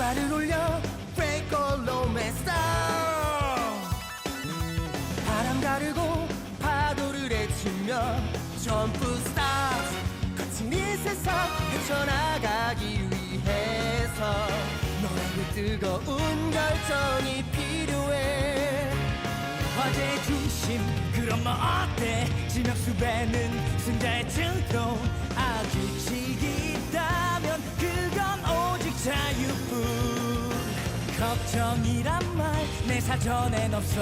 올려. Break all romance style 바람 가르고 파도를 헤치며 점프 스타트 거친 이 세상 헤쳐나가기 위해서 너에게 뜨거운 결정이 필요해. 화제의 중심 그런 뭐 어때? 지명수 배는 승자의 증통 걱정이란 말 내 사전엔 없어.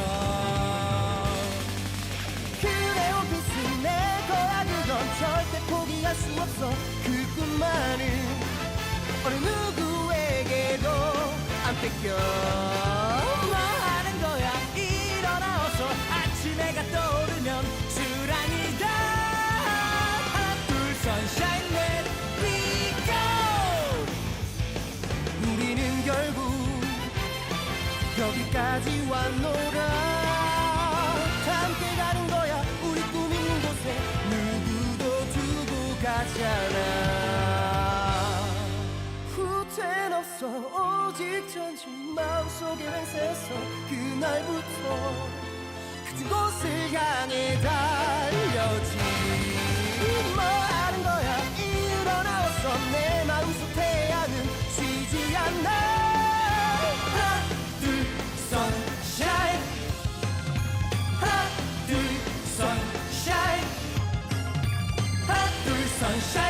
그래 원피스 내 거야. 그건 절대 포기할 수 없어. 그 꿈만은. 어느 누구 여기까지 왔노라 함께 가는 거야. 우리 꿈 있는 곳에 누구도 두고 가잖아. 후퇴는 없어. 오직 전진 마음속에 맹세했어? 그날부터 같은 곳을 향해 달 sunshine.